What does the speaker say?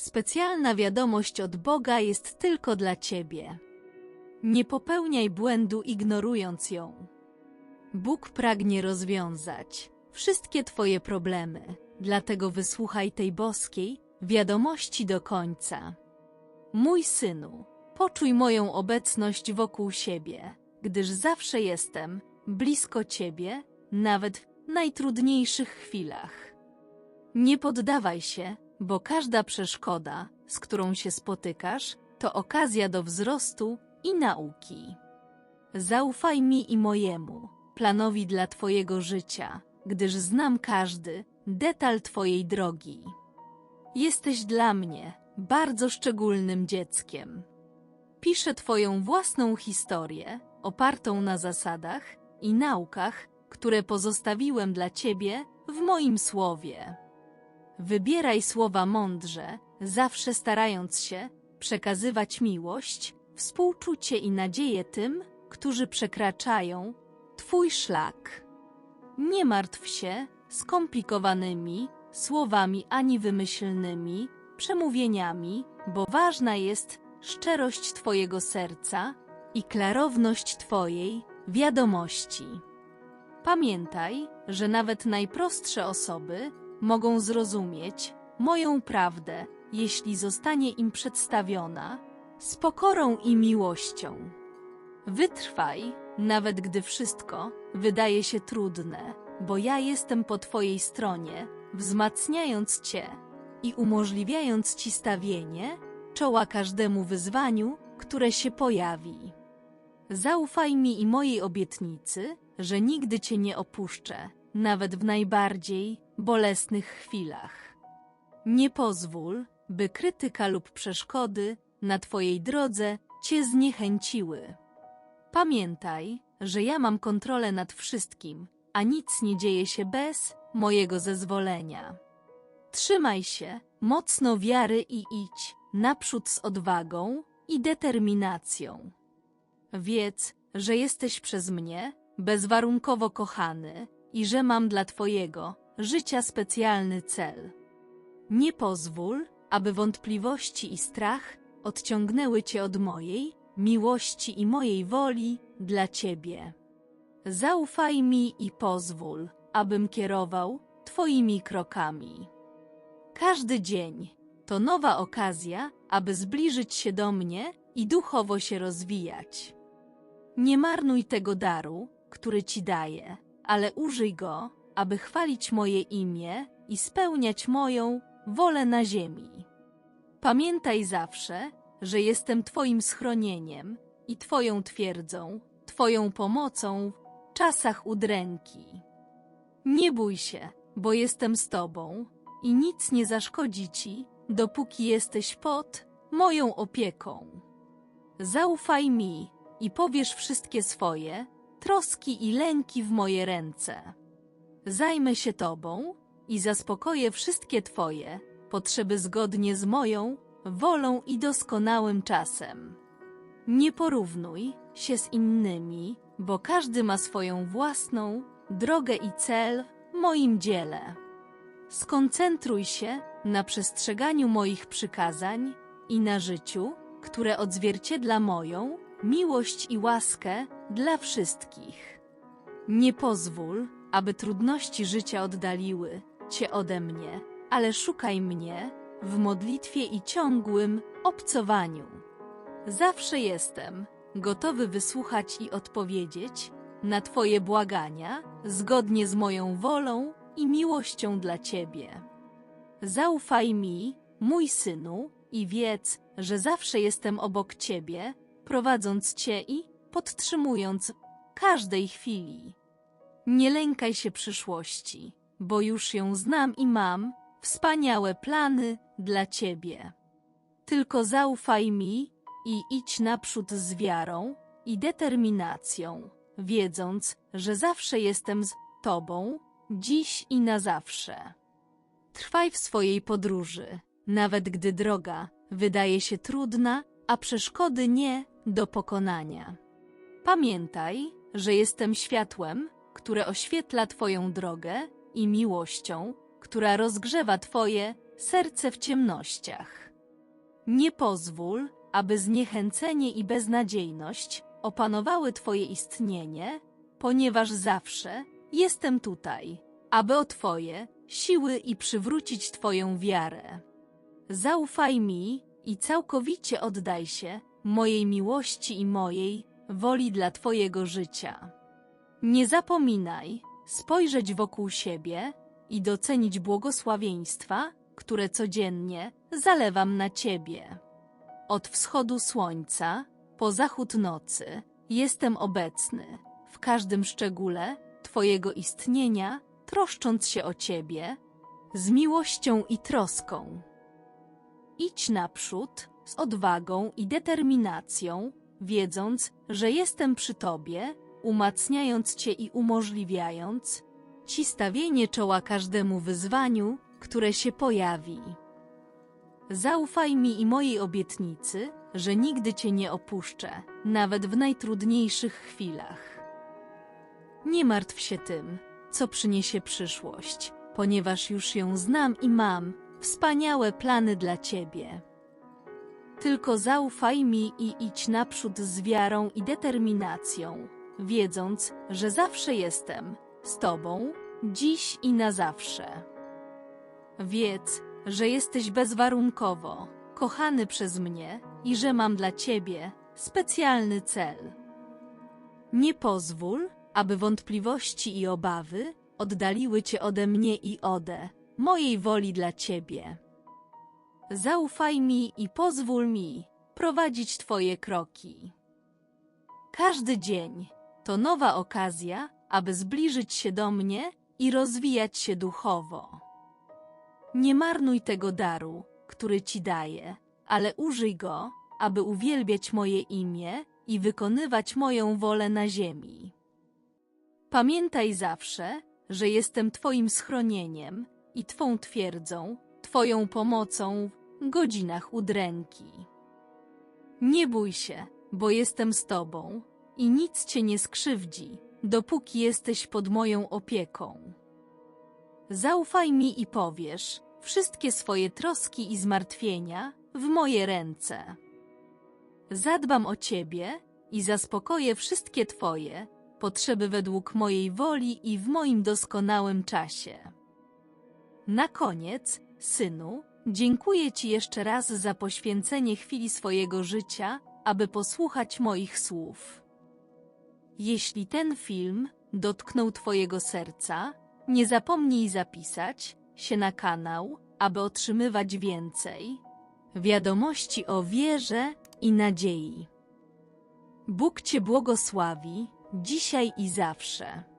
Specjalna wiadomość od Boga jest tylko dla ciebie. Nie popełniaj błędu ignorując ją. Bóg pragnie rozwiązać wszystkie twoje problemy, dlatego wysłuchaj tej boskiej wiadomości do końca. Mój synu, poczuj moją obecność wokół siebie, gdyż zawsze jestem blisko ciebie, nawet w najtrudniejszych chwilach. Nie poddawaj się, bo każda przeszkoda, z którą się spotykasz, to okazja do wzrostu i nauki. Zaufaj mi i mojemu planowi dla Twojego życia, gdyż znam każdy detal Twojej drogi. Jesteś dla mnie bardzo szczególnym dzieckiem. Piszę Twoją własną historię, opartą na zasadach i naukach, które pozostawiłem dla Ciebie w moim słowie. Wybieraj słowa mądrze, zawsze starając się przekazywać miłość, współczucie i nadzieję tym, którzy przekraczają Twój szlak. Nie martw się skomplikowanymi słowami ani wymyślnymi przemówieniami, bo ważna jest szczerość Twojego serca i klarowność Twojej wiadomości. Pamiętaj, że nawet najprostsze osoby mogą zrozumieć moją prawdę, jeśli zostanie im przedstawiona z pokorą i miłością. Wytrwaj, nawet gdy wszystko wydaje się trudne, bo ja jestem po Twojej stronie, wzmacniając Cię i umożliwiając Ci stawienie czoła każdemu wyzwaniu, które się pojawi. Zaufaj mi i mojej obietnicy, że nigdy Cię nie opuszczę, nawet w najbardziej bolesnych chwilach. Nie pozwól, by krytyka lub przeszkody na Twojej drodze Cię zniechęciły. Pamiętaj, że ja mam kontrolę nad wszystkim, a nic nie dzieje się bez mojego zezwolenia. Trzymaj się mocno wiary i idź naprzód z odwagą i determinacją. Wiedz, że jesteś przez mnie bezwarunkowo kochany i że mam dla Twojego życia specjalny cel. Nie pozwól, aby wątpliwości i strach odciągnęły Cię od mojej miłości i mojej woli dla Ciebie. Zaufaj mi i pozwól, abym kierował Twoimi krokami. Każdy dzień to nowa okazja, aby zbliżyć się do mnie i duchowo się rozwijać. Nie marnuj tego daru, który Ci daję, ale użyj go, aby chwalić moje imię i spełniać moją wolę na ziemi. Pamiętaj zawsze, że jestem Twoim schronieniem i Twoją twierdzą, Twoją pomocą w czasach udręki. Nie bój się, bo jestem z Tobą i nic nie zaszkodzi Ci, dopóki jesteś pod moją opieką. Zaufaj mi i powiesz wszystkie swoje troski i lęki w moje ręce. Zajmę się Tobą i zaspokoję wszystkie Twoje potrzeby zgodnie z moją wolą i doskonałym czasem. Nie porównuj się z innymi, bo każdy ma swoją własną drogę i cel w moim dziele. Skoncentruj się na przestrzeganiu moich przykazań i na życiu, które odzwierciedla moją miłość i łaskę dla wszystkich. Nie pozwól, aby trudności życia oddaliły cię ode mnie, ale szukaj mnie w modlitwie i ciągłym obcowaniu. Zawsze jestem gotowy wysłuchać i odpowiedzieć na Twoje błagania zgodnie z moją wolą i miłością dla Ciebie. Zaufaj mi, mój synu, i wiedz, że zawsze jestem obok Ciebie, prowadząc Cię i podtrzymując każdej chwili. Nie lękaj się przyszłości, bo już ją znam i mam wspaniałe plany dla Ciebie. Tylko zaufaj mi i idź naprzód z wiarą i determinacją, wiedząc, że zawsze jestem z Tobą, dziś i na zawsze. Trwaj w swojej podróży, nawet gdy droga wydaje się trudna, a przeszkody nie do pokonania. Pamiętaj, że jestem światłem, które oświetla Twoją drogę i miłością, która rozgrzewa Twoje serce w ciemnościach. Nie pozwól, aby zniechęcenie i beznadziejność opanowały Twoje istnienie, ponieważ zawsze jestem tutaj, aby o Twoje siły i przywrócić Twoją wiarę. Zaufaj mi i całkowicie oddaj się mojej miłości i mojej woli dla Twojego życia. Nie zapominaj spojrzeć wokół siebie i docenić błogosławieństwa, które codziennie zalewam na Ciebie. Od wschodu słońca po zachód nocy jestem obecny w każdym szczególe Twojego istnienia, troszcząc się o Ciebie z miłością i troską. Idź naprzód z odwagą i determinacją, wiedząc, że jestem przy Tobie, umacniając Cię i umożliwiając Ci stawienie czoła każdemu wyzwaniu, które się pojawi. Zaufaj mi i mojej obietnicy, że nigdy Cię nie opuszczę, nawet w najtrudniejszych chwilach. Nie martw się tym, co przyniesie przyszłość, ponieważ już ją znam i mam wspaniałe plany dla Ciebie. Tylko zaufaj mi i idź naprzód z wiarą i determinacją, wiedząc, że zawsze jestem z Tobą, dziś i na zawsze. Wiedz, że jesteś bezwarunkowo kochany przez mnie i że mam dla Ciebie specjalny cel. Nie pozwól, aby wątpliwości i obawy oddaliły Cię ode mnie i ode mojej woli dla Ciebie. Zaufaj mi i pozwól mi prowadzić Twoje kroki. Każdy dzień to nowa okazja, aby zbliżyć się do mnie i rozwijać się duchowo. Nie marnuj tego daru, który Ci daję, ale użyj go, aby uwielbiać moje imię i wykonywać moją wolę na ziemi. Pamiętaj zawsze, że jestem Twoim schronieniem i Twą twierdzą, Twoją pomocą godzinach udręki. Nie bój się, bo jestem z Tobą i nic Cię nie skrzywdzi, dopóki jesteś pod moją opieką. Zaufaj mi i powiesz wszystkie swoje troski i zmartwienia w moje ręce. Zadbam o Ciebie i zaspokoję wszystkie Twoje potrzeby według mojej woli i w moim doskonałym czasie. Na koniec, synu, dziękuję Ci jeszcze raz za poświęcenie chwili swojego życia, aby posłuchać moich słów. Jeśli ten film dotknął Twojego serca, nie zapomnij zapisać się na kanał, aby otrzymywać więcej wiadomości o wierze i nadziei. Bóg Cię błogosławi, dzisiaj i zawsze.